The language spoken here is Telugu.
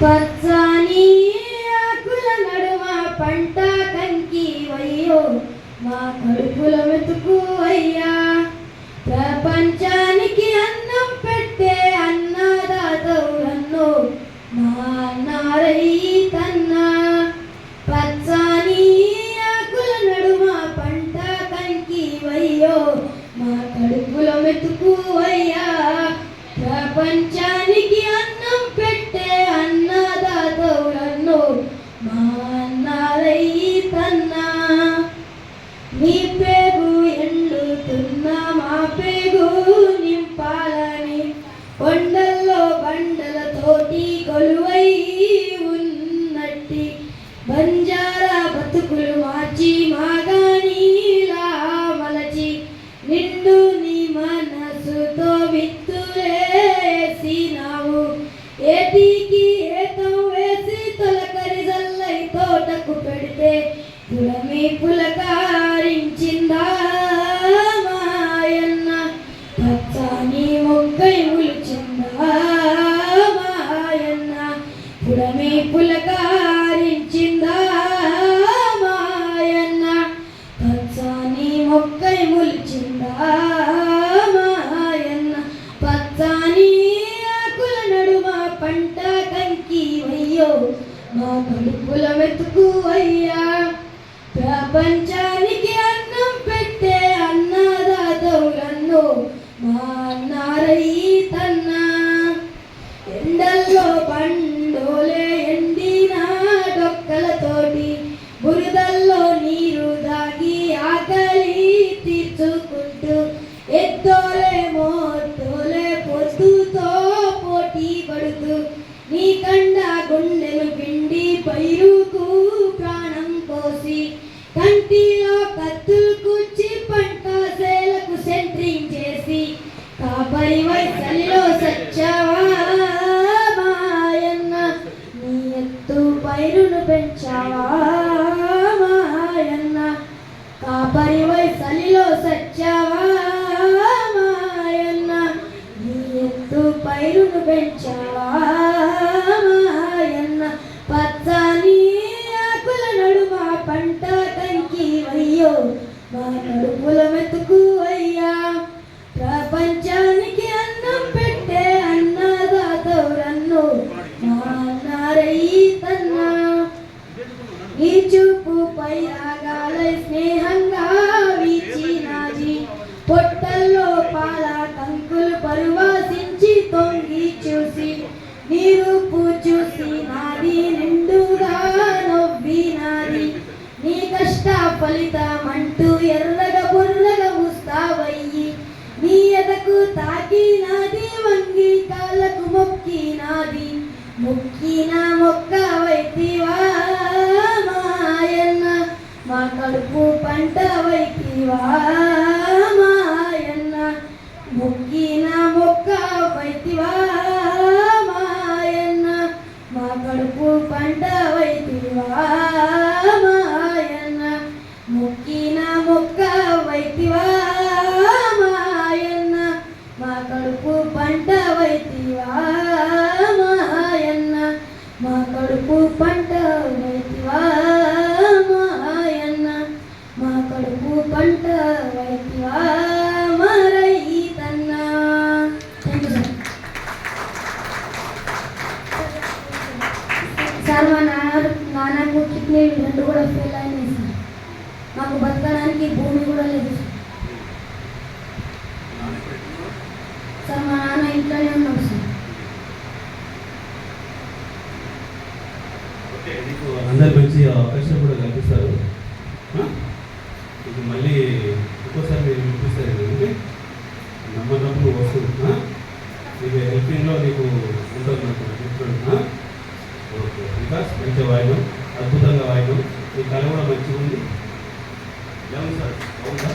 పచ్చని ఆకుల నడుమ పంట కంకి వయ్యో మా కడుపుల మెతుకు అయ్యా. ప్రపంచానికి అన్నం పెట్టే అన్నదాతవు నన్ను మా అన్నారయ్యి నారయ్యన్నా పచ్చని ఆకుల నడుమ పంట కంకి వయ్యో మా కడుపుల మెతుకు అయ్యా. ప్రపంచానికి నీ పేగు ఎండుతున్న మా పేగు నింపాలని కొండల్లో బండలతోటి కొలువై ఉన్నట్టి బంజారా బతుకులు మార్చి మాగానీలా మలచి నిండు నీ మనసుతో విత్తులేసినావు ఏటికి ఏతం వేసి తొలకరి జల్లై తోటకు పెడితే పులమి పులకారించిందా పంట కంకి వయ్యో మా కడుపుల మెతుకు అయ్యా ప్రపంచానికి Cantilo Patu. చూపు పై రాగాలై స్నేహంగా వీచినాది. పొట్టల్లో పాల కంకులు పరువాసించి తొంగి చూసి నీ చూసి నాది నిండుగా నవ్వినాది. నీ కష్ట ఫలితమంటూ కడుపు పంట వైతివా మాయన్న మొక్కిన మొక్క వైతివా కడుపు మరైతన్నా థ్యాంక్ యూ సార్ సార్ మా నాన్న నాన్నకు కిడ్నీ రెండు కూడా ఫెయిల్ అయినాయి సార్ మాకు బతకడానికి భూమి కూడా లేదు సార్ సార్ మా నాన్న ఇంట్లోనే ఉన్నాడు సార్ మంచి అవకాశం కూడా కల్పిస్తారు. ఇది మళ్ళీ ఇంకోసారి మీరు వినిపిస్తారు ఎందుకంటే నమ్మనప్పుడు వస్తుంది. ఆ? నీకు హెల్పింగ్లో నీకు ఉంటుంది నాకు ఓకే. బికాస్ మంచిగా వాయినం అద్భుతంగా వాయినం మీ కళ కూడా మంచిగా ఉంది ఏమో సార్? అవునా?